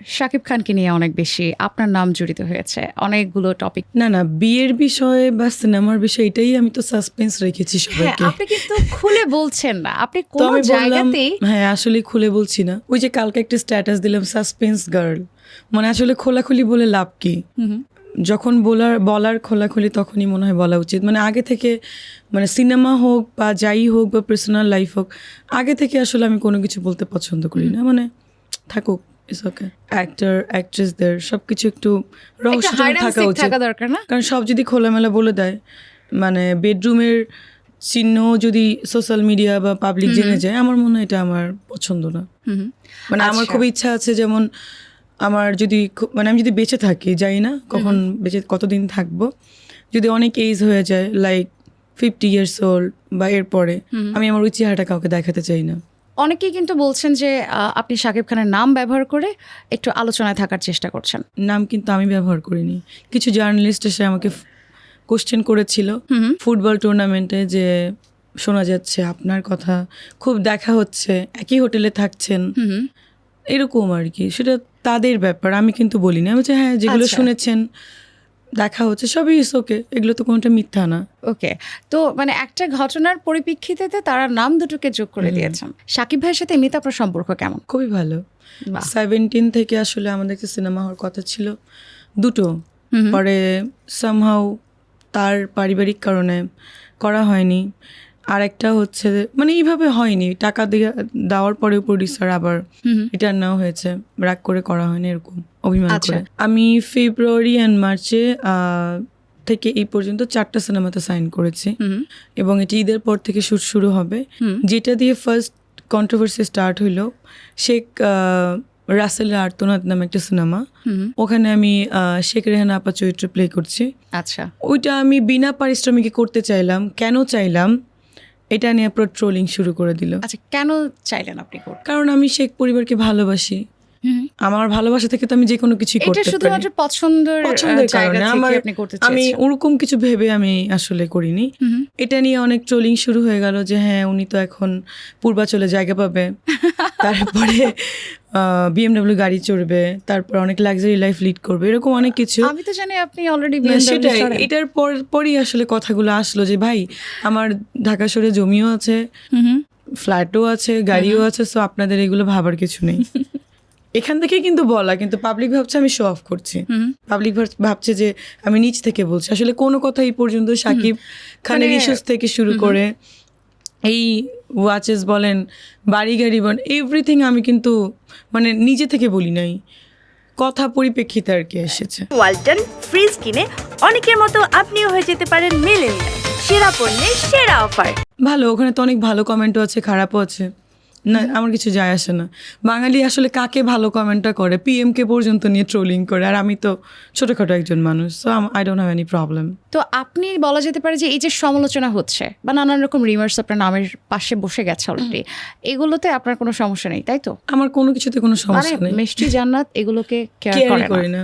শাকিব খানকে নিয়ে অনেক বেশি আপনার নাম জড়িত হয়েছে অনেকগুলো টপিক না না বিয়ের বিষয়ে বা সিনেমার বিষয়ে এটাই আমি তো সাসপেন্স রেখেছি হ্যাঁ সবাইকে। আপনি কিন্তু খুলে বলছেন না। আপনি কোন জায়গাতেই হ্যাঁ আসলে খুলে বলছি না। ওই যে কালকে একটা স্ট্যাটাস দিলাম সাসপেন্স গার্ল মানে আসলে খোলাখুলি বলে লাভ কি। যখন বলার বলার খোলাখুলি তখনই মনে হয় বলা উচিত। মানে আগে থেকে মানে সিনেমা হোক বা যাই হোক বা পার্সোনাল লাইফ হোক আগে থেকে আসলে আমি কোনো কিছু বলতে পছন্দ করি না। মানে থাকুক। ইস ওকে অ্যাক্টর অ্যাক্ট্রেসদের সব কিছু একটু রহস্যজনক থাকা উচিত। থাকা দরকার না? কারণ সব যদি খোলামেলা বলে দেয় মানে বেডরুমের চিহ্ন যদি সোশ্যাল মিডিয়া বা পাবলিক জেনে যায় আমার মনে হয় এটা আমার পছন্দ না। মানে আমার আচ্ছা। খুব ইচ্ছা আছে যেমন আমার যদি মানে আমি যদি বেঁচে থাকি জানি না কখন বেঁচে কতদিন থাকব? যদি অনেক এজ হয়ে যায় লাইক ফিফটি ইয়ার্স ওল্ড বা এরপরে আমি আমার ওই চেহারাটা কাউকে দেখাতে চাই না। অনেকেই কিন্তু বলছেন যে আপনি শাকিব খানের নাম ব্যবহার করে একটু আলোচনায় থাকার চেষ্টা করছেন নাম কিন্তু আমি ব্যবহার করিনি কিছু জার্নালিস্ট এসে আমাকে কোশ্চেন করেছিল। ফুটবল টুর্নামেন্টে যে শোনা যাচ্ছে আপনার কথা খুব দেখা হচ্ছে একই হোটেলে থাকছেন। এরকম আর কি সেটা তাদের ব্যাপার আমি কিন্তু বলি না আমি হ্যাঁ যেগুলো আচ্ছা। শুনেছেন দেখা হচ্ছে সবই ইস ওকে এগুলো তো কোনোটা মিথ্যা না। ওকে তো মানে একটা ঘটনার পরিপ্রেক্ষিতে তারা নাম দুটোকে যোগ করে দিয়েছেন। সাকিব ভাইয়ের সাথে এমনিতে আপনার সম্পর্ক কেমন? খুবই ভালো। সেভেন্টিন থেকে আসলে আমাদের একটা সিনেমা হওয়ার কথা ছিল। দুটো। পরে সামহাউ তার পারিবারিক কারণে করা হয়নি। আর একটা হচ্ছে মানে এইভাবে হয়নি টাকা দিয়ে দেওয়ার পরেও প্রডিউসার আবার। রিটার্ন নেওয়া হয়েছে রাগ করে করা হয়নি এরকম অভিমান আচ্ছা। করে আমি ফেব্রুয়ারি অ্যান্ড মার্চে থেকে এই পর্যন্ত চারটা সিনেমাতে সাইন করেছি। এবং এটি ঈদের পর থেকে শুট শুরু হবে। যেটা দিয়ে ফার্স্ট কন্ট্রোভার্সি স্টার্ট হইল শেখ আহ, রাসেলের আর্তনাদ নামে একটা সিনেমা। ওখানে আমি শেখ রেহানা আপা চরিত্র প্লে করছি আচ্ছা ওইটা আমি বিনা পারিশ্রমিকে করতে চাইলাম কেন চাইলাম এটা নিয়ে আপনার ট্রোলিং শুরু করে দিল। আচ্ছা কেন চাইলেন আপনি কারণ আমি শেখ পরিবারকে ভালোবাসি। আমার ভালোবাসা থেকে তো আমি যে কোনো এটা করতে পারি। শুধুমাত্র পছন্দের পছন্দের কারণে আমার আপনি করতে আমি ওরকম কিছু ভেবে আমি আসলে করিনি। এটা নিয়ে অনেক ট্রোলিং শুরু হয়ে গেল যে হ্যাঁ উনি তো এখন পূর্বাচলে জায়গা পাবে। তারপরে বিএমডব্লিউ গাড়ি চড়বে তারপর অনেক লাক্সারি লাইফ লিড করবে এরকম অনেক কিছু। আমি তো জানি আপনি অলরেডি সেটাই। এটার পর পরই আসলে কথাগুলো আসলো যে ভাই আমার ঢাকা শহরে জমিও আছে ফ্ল্যাটও আছে গাড়িও আছে সো আপনাদের এগুলো ভাবার কিছু নেই। এখান থেকে কিন্তু বলা কিন্তু পাবলিক ভাবছে আমি শো অফ করছি। পাবলিক ভাবছে যে আমি নিচ থেকে বলছি। আসলে কোনো কথা এই পর্যন্ত সাকিব খানের মানে- ইস্যুস থেকে শুরু করে এই ওয়াচেস বলেন বাড়ি গাড়ি বলেন এভরিথিং আমি কিন্তু মানে নিজে থেকে বলি নাই। কথা পরিপ্রেক্ষিতে আর কি এসেছে। ওয়ালটন ফ্রিজ কিনে অনেকের মতো আপনিও হয়ে যেতে পারেন মেলেনিয়া সেরা পণ্যের সেরা অফার ভালো ওখানে তো অনেক ভালো কমেন্টও আছে খারাপও আছে। না আমার কিছু যায় আসে না। বাঙালি আসলে কাকে ভালো কমেন্টটা করে? পিএম কে পর্যন্ত নিয়ে ট্রোলিং করে আর আমি তো ছোটখাটো একজন মানুষ so I don't have any problem তো আপনি বলা যেতে পারে যে এই যে সমালোচনা হচ্ছে বা নানান রকম রিমার্স আপনার নামের পাশে বসে গেছে অলরেডি এগুলোতে আপনার কোনো সমস্যা নেই তাই তো? আমার কোনো কিছুতে কোনো মানে সমস্যা নেই। মিষ্টি জান্নাত এগুলোকে কেয়ার করে না।